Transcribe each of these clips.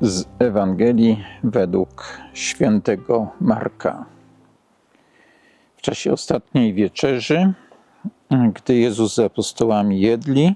z Ewangelii według świętego Marka. W czasie ostatniej wieczerzy, gdy Jezus z apostołami jedli,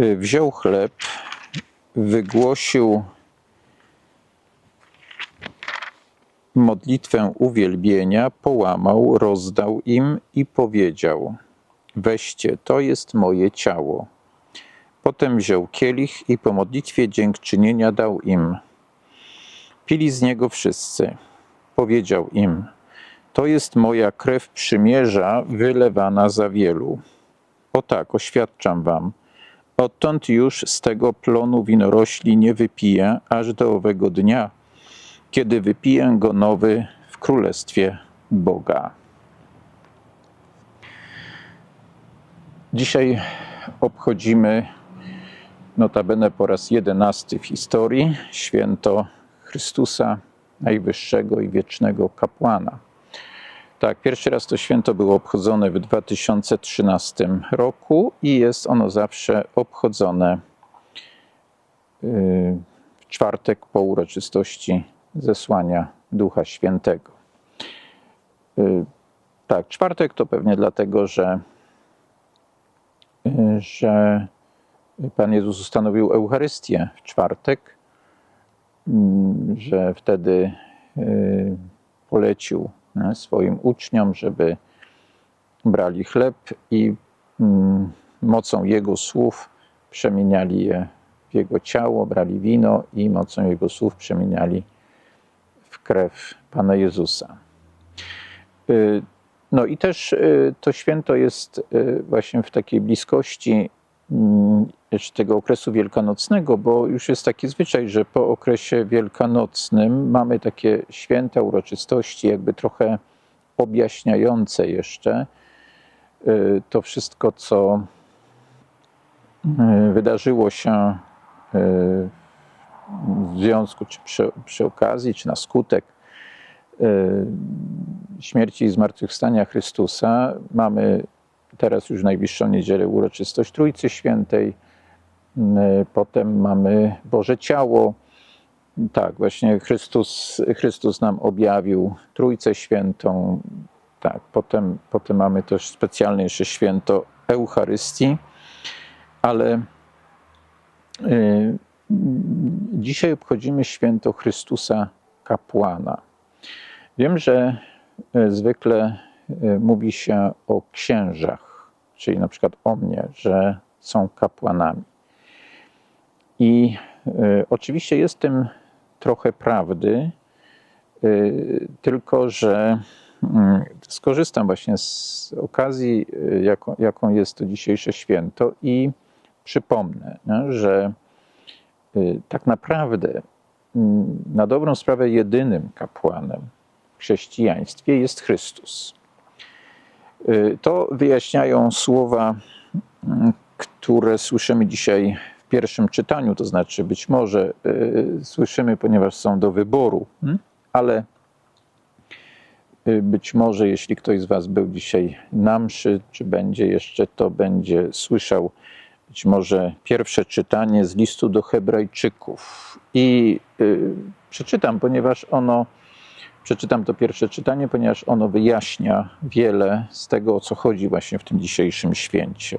y, wziął chleb, wygłosił modlitwę uwielbienia, połamał, rozdał im i powiedział: Weźcie, to jest moje ciało. Potem wziął kielich i po modlitwie dziękczynienia dał im. Pili z niego wszyscy. Powiedział im: To jest moja krew przymierza, wylewana za wielu. O tak, oświadczam wam. Odtąd już z tego plonu winorośli nie wypiję, aż do owego dnia, kiedy wypiję go nowy w królestwie Boga. Dzisiaj obchodzimy notabene po raz jedenasty w historii święto Chrystusa, najwyższego i wiecznego kapłana. Tak, pierwszy raz to święto było obchodzone w 2013 roku i jest ono zawsze obchodzone y, w czwartek po uroczystości zesłania Ducha Świętego. Y, tak, czwartek to pewnie dlatego, że, y, że Pan Jezus ustanowił Eucharystię w czwartek, mm, że wtedy y, polecił swoim uczniom, żeby brali chleb i mm, mocą Jego słów przemieniali je w Jego ciało, brali wino i mocą Jego słów przemieniali w krew Pana Jezusa. Y, No i też y, to święto jest właśnie w takiej bliskości jeszcze tego okresu wielkanocnego, bo już jest taki zwyczaj, że po okresie wielkanocnym mamy takie święta uroczystości, jakby trochę objaśniające jeszcze y, to wszystko, co y, wydarzyło się y, w związku, czy przy, przy okazji, czy na skutek śmierci i zmartwychwstania Chrystusa. Mamy teraz już najbliższą niedzielę uroczystość Trójcy Świętej, y, potem mamy Boże Ciało. Tak, właśnie Chrystus, Chrystus nam objawił Trójcę Świętą. Tak, potem, potem mamy też specjalne jeszcze święto Eucharystii, ale y, dzisiaj obchodzimy święto Chrystusa Kapłana. Wiem, że y, zwykle mówi się o księżach, czyli na przykład o mnie, że są kapłanami. I y, oczywiście jest tym trochę prawdy, y, tylko że mm, skorzystam właśnie z okazji, y, jaką, jaką jest to dzisiejsze święto i przypomnę, że y, tak naprawdę mm, na dobrą sprawę jedynym kapłanem w chrześcijaństwie jest Chrystus. Y, To wyjaśniają słowa, mm, które słyszymy dzisiaj w pierwszym czytaniu, to znaczy być może y, słyszymy, ponieważ są do wyboru, mm, ale y, być może jeśli ktoś z Was był dzisiaj na mszy, czy będzie jeszcze, to będzie słyszał być może pierwsze czytanie z listu do Hebrajczyków. I przeczytam, ponieważ ono, przeczytam to pierwsze czytanie, ponieważ ono wyjaśnia wiele z tego, o co chodzi właśnie w tym dzisiejszym święcie.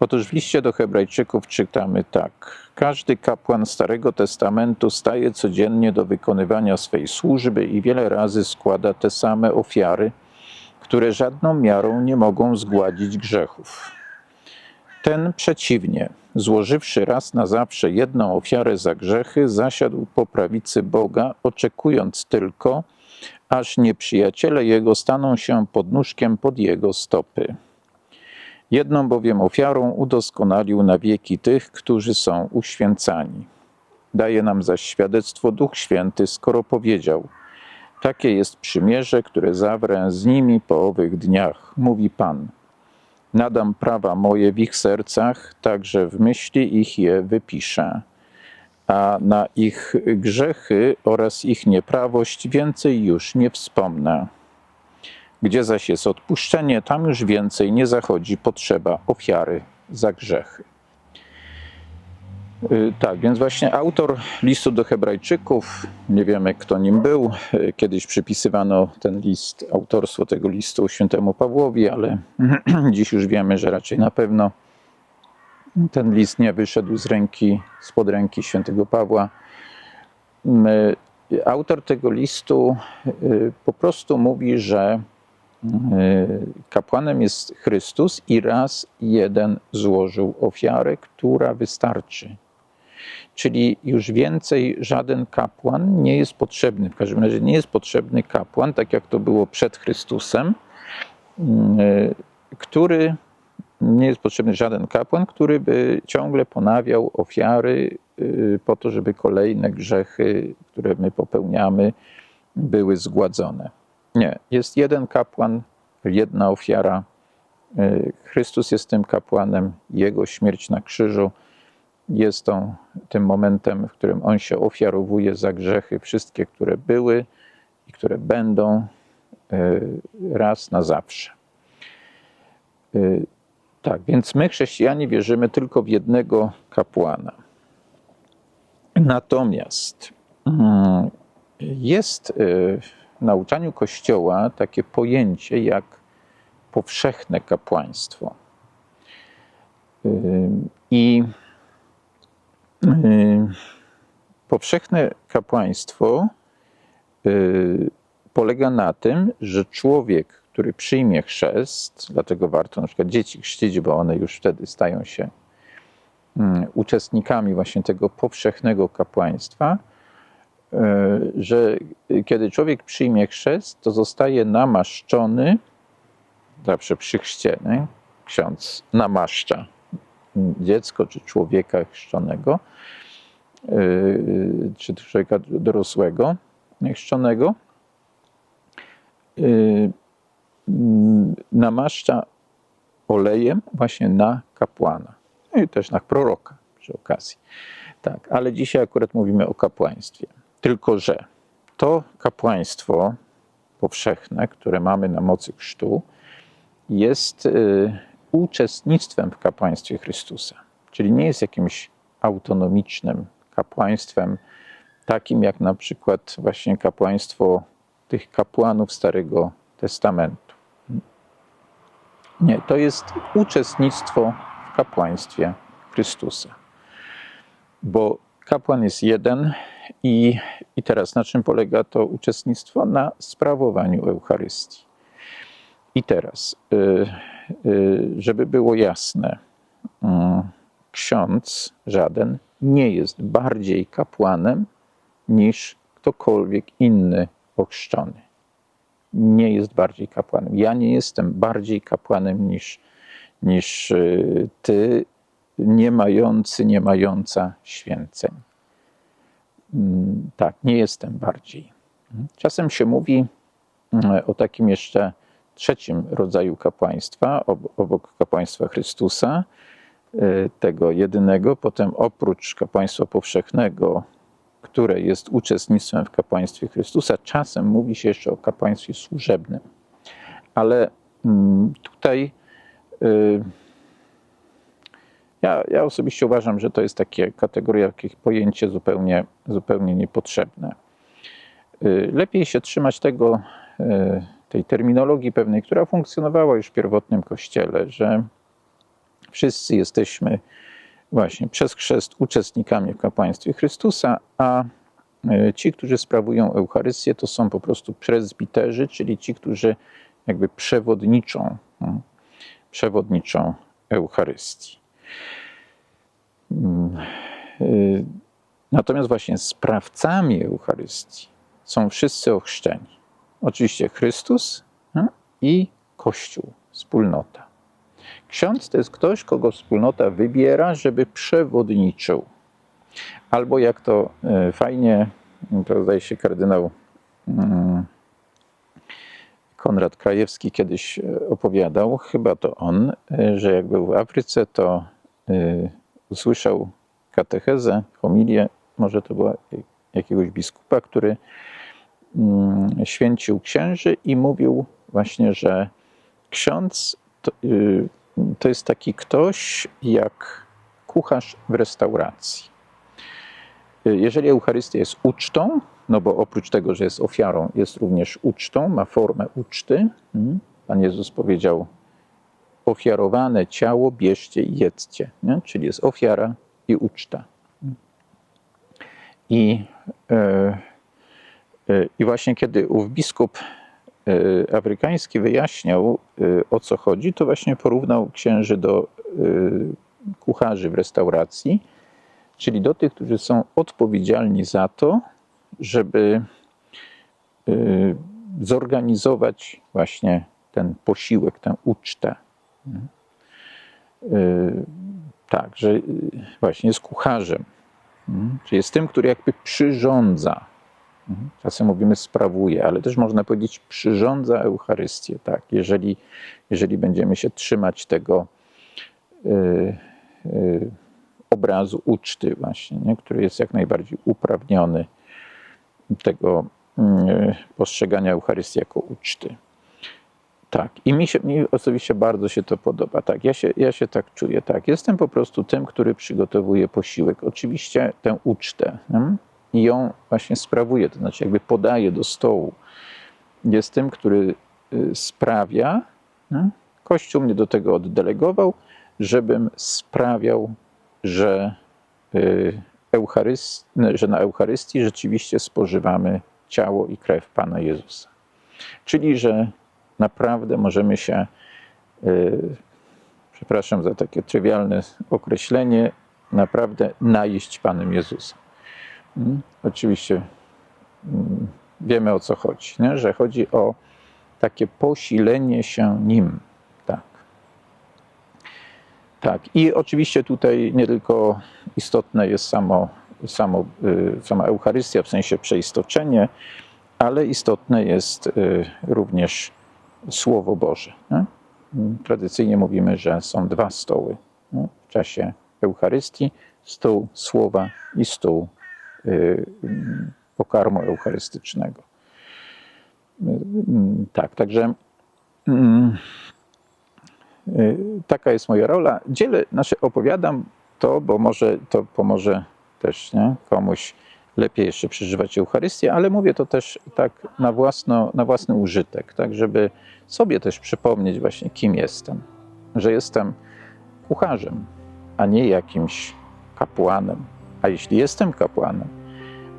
Otóż w liście do Hebrajczyków czytamy tak. Każdy kapłan Starego Testamentu staje codziennie do wykonywania swej służby i wiele razy składa te same ofiary, które żadną miarą nie mogą zgładzić grzechów. Ten przeciwnie, złożywszy raz na zawsze jedną ofiarę za grzechy, zasiadł po prawicy Boga, oczekując tylko, aż nieprzyjaciele jego staną się podnóżkiem pod jego stopy. Jedną bowiem ofiarą udoskonalił na wieki tych, którzy są uświęcani. Daje nam zaś świadectwo Duch Święty, skoro powiedział: Takie jest przymierze, które zawrę z nimi po owych dniach, mówi Pan. Nadam prawa moje w ich sercach, także w myśli ich je wypiszę. A na ich grzechy oraz ich nieprawość więcej już nie wspomnę. Gdzie zaś jest odpuszczenie, tam już więcej nie zachodzi potrzeba ofiary za grzechy. Y, Tak, więc właśnie autor listu do Hebrajczyków, nie wiemy kto nim był, y, kiedyś przypisywano ten list, autorstwo tego listu świętemu Pawłowi, ale dziś już wiemy, że raczej na pewno ten list nie wyszedł z ręki, spod ręki świętego Pawła. My- Autor tego listu y, po prostu mówi, że y, kapłanem jest Chrystus i raz jeden złożył ofiarę, która wystarczy. Czyli już więcej żaden kapłan nie jest potrzebny. W każdym razie nie jest potrzebny kapłan, tak jak to było przed Chrystusem, y, który nie jest potrzebny żaden kapłan, który by ciągle ponawiał ofiary y, po to, żeby kolejne grzechy, które my popełniamy, były zgładzone. Nie, jest jeden kapłan, jedna ofiara. Y, Chrystus jest tym kapłanem, jego śmierć na krzyżu jest tą, tym momentem, w którym on się ofiarowuje za grzechy, wszystkie, które były i które będą y, raz na zawsze. Y, Tak, więc my, chrześcijanie, wierzymy tylko w jednego kapłana. Natomiast mm, jest y, w nauczaniu Kościoła takie pojęcie jak powszechne kapłaństwo. I powszechne kapłaństwo y, polega na tym, że człowiek, który przyjmie chrzest, dlatego warto na przykład dzieci chrzcić, bo one już wtedy stają się mm, uczestnikami właśnie tego powszechnego kapłaństwa, y, że kiedy człowiek przyjmie chrzest, to zostaje namaszczony, zawsze przy chrzcie, nie? ksiądz namaszcza dziecko czy człowieka chrzczonego, y, czy człowieka dorosłego chrzczonego, y, mm, namaszcza olejem właśnie na kapłana. No i też na proroka przy okazji. Tak, ale dzisiaj akurat mówimy o kapłaństwie. Tylko, że to kapłaństwo powszechne, które mamy na mocy chrztu, jest y, uczestnictwem w kapłaństwie Chrystusa. Czyli nie jest jakimś autonomicznym kapłaństwem, takim jak na przykład właśnie kapłaństwo tych kapłanów Starego Testamentu. Nie, to jest uczestnictwo w kapłaństwie Chrystusa. Bo kapłan jest jeden i, i teraz na czym polega to uczestnictwo? Na sprawowaniu Eucharystii. I teraz, y, y, żeby było jasne, y, ksiądz żaden nie jest bardziej kapłanem niż ktokolwiek inny ochrzczony. Nie jest bardziej kapłanem. Ja nie jestem bardziej kapłanem niż, niż y, ty, nie mający, nie mająca święceń. Mm, Tak, nie jestem bardziej. Czasem się mówi mm, o takim jeszcze trzecim rodzaju kapłaństwa, ob- obok kapłaństwa Chrystusa, y, tego jedynego, potem oprócz kapłaństwa powszechnego, które jest uczestnictwem w kapłaństwie Chrystusa, czasem mówi się jeszcze o kapłaństwie służebnym. Ale mm, tutaj y, ja, ja osobiście uważam, że to jest takie kategoria, jakieś pojęcie zupełnie, zupełnie niepotrzebne. Y, Lepiej się trzymać tego, tej terminologii pewnej, która funkcjonowała już w pierwotnym kościele, że wszyscy jesteśmy właśnie przez chrzest uczestnikami w kapłaństwie Chrystusa, a y, ci, którzy sprawują Eucharystię, to są po prostu prezbiterzy, czyli ci, którzy jakby przewodniczą, mm, przewodniczą Eucharystii. Mm, y, Natomiast właśnie sprawcami Eucharystii są wszyscy ochrzczeni. Oczywiście Chrystus mm, i Kościół, wspólnota. Ksiądz to jest ktoś, kogo wspólnota wybiera, żeby przewodniczył. Albo jak to e, fajnie, to zdaje się kardynał mm, Konrad Krajewski kiedyś e, opowiadał, chyba to on, e, że jak był w Afryce, to usłyszał katechezę, homilię, może to była jakiegoś biskupa, który mm, święcił księży i mówił właśnie, że ksiądz to, y, to jest taki ktoś jak kucharz w restauracji. Y, Jeżeli Eucharystia jest ucztą, no bo oprócz tego, że jest ofiarą, jest również ucztą, ma formę uczty. mm, Pan Jezus powiedział: Ofiarowane ciało bierzcie i jedzcie. Nie? Czyli jest ofiara i uczta. I, e, I właśnie kiedy ów biskup e, afrykański wyjaśniał, e, o co chodzi, to właśnie porównał księży do e, kucharzy w restauracji, czyli do tych, którzy są odpowiedzialni za to, żeby e, zorganizować właśnie ten posiłek, tę ucztę. E, Tak, że e, właśnie jest kucharzem, Mhm. Czyli jest tym, który jakby przyrządza. Mhm. Czasem mówimy sprawuje, ale też można powiedzieć przyrządza Eucharystię. Tak? Jeżeli, jeżeli będziemy się trzymać tego y, y, obrazu uczty właśnie, nie? który jest jak najbardziej uprawniony tego y, postrzegania Eucharystii jako uczty. Tak, i mi, się, mi osobiście bardzo się to podoba. Tak, ja się, ja się tak czuję. Tak, jestem po prostu tym, który przygotowuje posiłek. Oczywiście tę ucztę nie? I ją właśnie sprawuje, to znaczy jakby podaje do stołu. Jest tym, który y, sprawia. Nie? Kościół mnie do tego oddelegował, żebym sprawiał, że, y, Eucharyst, że na Eucharystii rzeczywiście spożywamy ciało i krew Pana Jezusa. Czyli, że naprawdę możemy się, yy, przepraszam za takie trywialne określenie, naprawdę najeść Panem Jezusem. Mm, Oczywiście mm, wiemy o co chodzi, nie? że chodzi o takie posilenie się Nim. Tak. Tak. I oczywiście tutaj nie tylko istotne jest samo, samo, y, sama Eucharystia, w sensie przeistoczenie, ale istotne jest y, również Słowo Boże. Nie? Tradycyjnie mówimy, że są dwa stoły nie? w czasie Eucharystii: stół słowa i stół pokarmu eucharystycznego. Y, y, Tak, także mm, y, taka jest moja rola. Dzielę, znaczy opowiadam to, bo może to pomoże też nie? komuś lepiej jeszcze przeżywać Eucharystię, ale mówię to też tak na, własno, na własny użytek, tak żeby sobie też przypomnieć właśnie, kim jestem. Że jestem kucharzem, a nie jakimś kapłanem. A jeśli jestem kapłanem,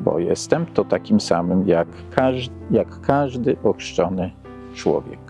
bo jestem, to takim samym jak każdy, jak każdy ochrzczony człowiek.